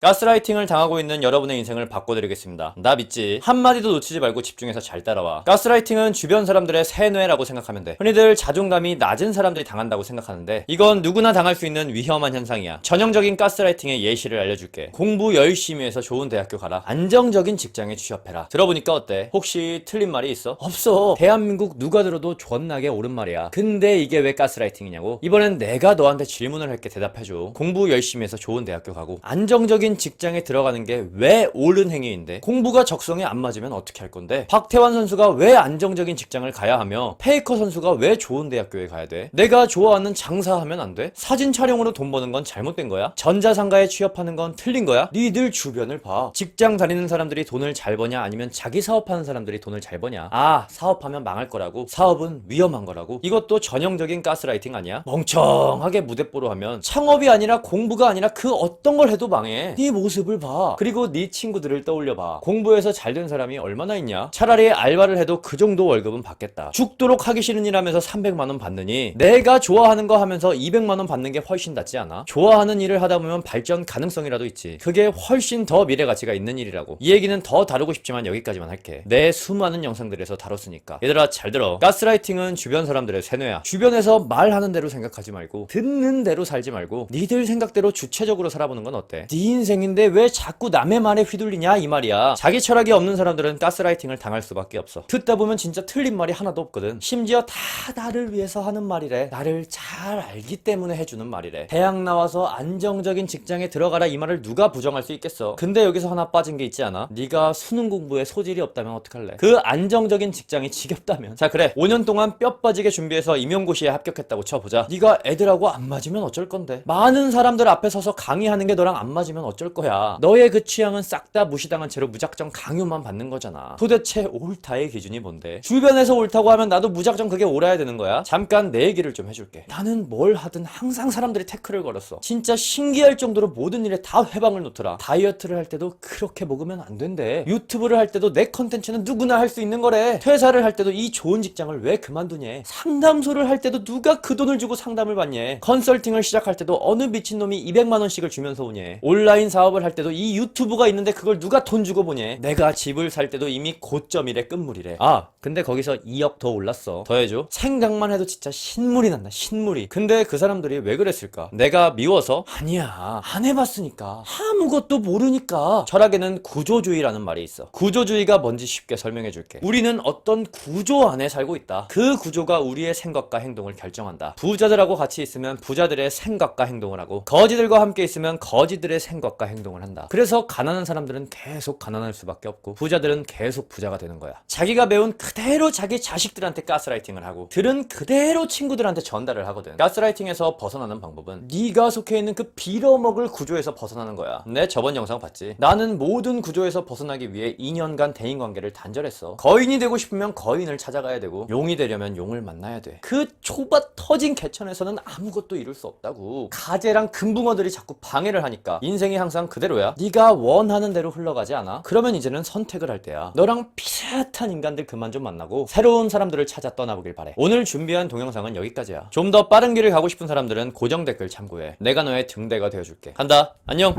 가스라이팅을 당하고 있는 여러분의 인생을 바꿔드리겠습니다. 나 믿지? 한마디도 놓치지 말고 집중해서 잘 따라와. 가스라이팅은 주변 사람들의 세뇌라고 생각하면 돼. 흔히들 자존감이 낮은 사람들이 당한다고 생각하는데 이건 누구나 당할 수 있는 위험한 현상이야. 전형적인 가스라이팅의 예시를 알려줄게. 공부 열심히 해서 좋은 대학교 가라. 안정적인 직장에 취업해라. 들어보니까 어때? 혹시 틀린 말이 있어? 없어. 대한민국 누가 들어도 존나게 옳은 말이야. 근데 이게 왜 가스라이팅이냐고? 이번엔 내가 너한테 질문을 할게 대답해줘. 공부 열심히 해서 좋은 대학교 가고 안정적인 직장에 들어가는 게 왜 옳은 행위인데? 공부가 적성에 안 맞으면 어떻게 할 건데? 박태환 선수가 왜 안정적인 직장을 가야 하며 페이커 선수가 왜 좋은 대학교에 가야 돼? 내가 좋아하는 장사하면 안 돼? 사진 촬영으로 돈 버는 건 잘못된 거야? 전자상가에 취업하는 건 틀린 거야? 니들 주변을 봐. 직장 다니는 사람들이 돈을 잘 버냐? 아니면 자기 사업하는 사람들이 돈을 잘 버냐? 아 사업하면 망할 거라고. 사업은 위험한 거라고. 이것도 전형적인 가스라이팅 아니야? 멍청하게 무대뽀로 하면 창업이 아니라 공부가 아니라 그 어떤 걸 해도 망해 네 모습을 봐. 그리고 네 친구들을 떠올려 봐. 공부해서 잘 된 사람이 얼마나 있냐? 차라리 알바를 해도 그 정도 월급은 받겠다. 죽도록 하기 싫은 일 하면서 300만 원 받느니 내가 좋아하는 거 하면서 200만 원 받는 게 훨씬 낫지 않아? 좋아하는 일을 하다 보면 발전 가능성이라도 있지. 그게 훨씬 더 미래 가치가 있는 일이라고. 이 얘기는 더 다루고 싶지만 여기까지만 할게. 내 수많은 영상들에서 다뤘으니까. 얘들아 잘 들어. 가스라이팅은 주변 사람들의 세뇌야. 주변에서 말하는 대로 생각하지 말고 듣는 대로 살지 말고 니들 생각대로 주체적으로 살아보는 건 어때? 네 인생 인데 왜 자꾸 남의 말에 휘둘리냐 이 말이야. 자기 철학이 없는 사람들은 가스라이팅을 당할 수밖에 없어. 듣다 보면 진짜 틀린 말이 하나도 없거든. 심지어 다 나를 위해서 하는 말이래. 나를 잘 알기 때문에 해주는 말이래. 대학 나와서 안정적인 직장에 들어가라 이 말을 누가 부정할 수 있겠어? 근데 여기서 하나 빠진 게 있지 않아? 네가 수능 공부에 소질이 없다면 어떡할래? 그 안정적인 직장이 지겹다면? 자 그래. 5년 동안 뼈 빠지게 준비해서 임용고시에 합격했다고 쳐보자. 네가 애들하고 안 맞으면 어쩔 건데? 많은 사람들 앞에 서서 강의하는 게 너랑 안 맞으면 어쩔 거야. 너의 그 취향은 싹 다 무시당한 채로 무작정 강요만 받는 거잖아. 도대체 옳다의 기준이 뭔데? 주변에서 옳다고 하면 나도 무작정 그게 옳아야 되는 거야? 잠깐 내 얘기를 좀 해줄게. 나는 뭘 하든 항상 사람들이 태클을 걸었어. 진짜 신기할 정도로 모든 일에 다 해방을 놓더라. 다이어트를 할 때도 그렇게 먹으면 안 된대. 유튜브를 할 때도 내 컨텐츠는 누구나 할 수 있는 거래. 퇴사를 할 때도 이 좋은 직장을 왜 그만두냐? 상담소를 할 때도 누가 그 돈을 주고 상담을 받냐? 컨설팅을 시작할 때도 어느 미친놈이 200만 원씩을 주면서 오냐? 온라인 사업을 할 때도 이 유튜브가 있는데 그걸 누가 돈 주고 보냐 내가 집을 살 때도 이미 고점이래 끝물이래. 아 근데 거기서 2억 더 올랐어. 더 해줘. 생각만 해도 진짜 신물이 난다 신물이. 근데 그 사람들이 왜 그랬을까? 내가 미워서? 아니야. 안 해봤으니까. 아무것도 모르니까. 철학에는 구조주의라는 말이 있어. 구조주의가 뭔지 쉽게 설명해 줄게. 우리는 어떤 구조 안에 살고 있다. 그 구조가 우리의 생각과 행동을 결정한다. 부자들하고 같이 있으면 부자들의 생각과 행동을 하고 거지들과 함께 있으면 거지들의 생각과 행동을 한다. 그래서 가난한 사람들은 계속 가난할 수밖에 없고 부자들은 계속 부자가 되는 거야. 자기가 배운 그대로 자기 자식들한테 가스라이팅을 하고 들은 그대로 친구들한테 전달을 하거든. 가스라이팅에서 벗어나는 방법은 네가 속해 있는 그 빌어먹을 구조에서 벗어나는 거야. 내 저번 영상 봤지? 나는 모든 구조에서 벗어나기 위해 2년간 대인관계를 단절했어. 거인이 되고 싶으면 거인을 찾아가야 되고 용이 되려면 용을 만나야 돼그 좁아 터진 개천에서는 아무것도 이룰 수 없다고. 가재랑 금붕어들이 자꾸 방해를 하니까 인생이 항상 그대로야. 네가 원하는 대로 흘러가지 않아. 그러면 이제는 선택을 할 때야. 너랑 비슷한 인간들 그만 좀 만나고 새로운 사람들을 찾아 떠나보길 바래. 오늘 준비한 동영상은 여기까지야. 좀 더 빠른 길을 가고 싶은 사람들은 고정 댓글 참고해. 내가 너의 등대가 되어줄게. 간다. 안녕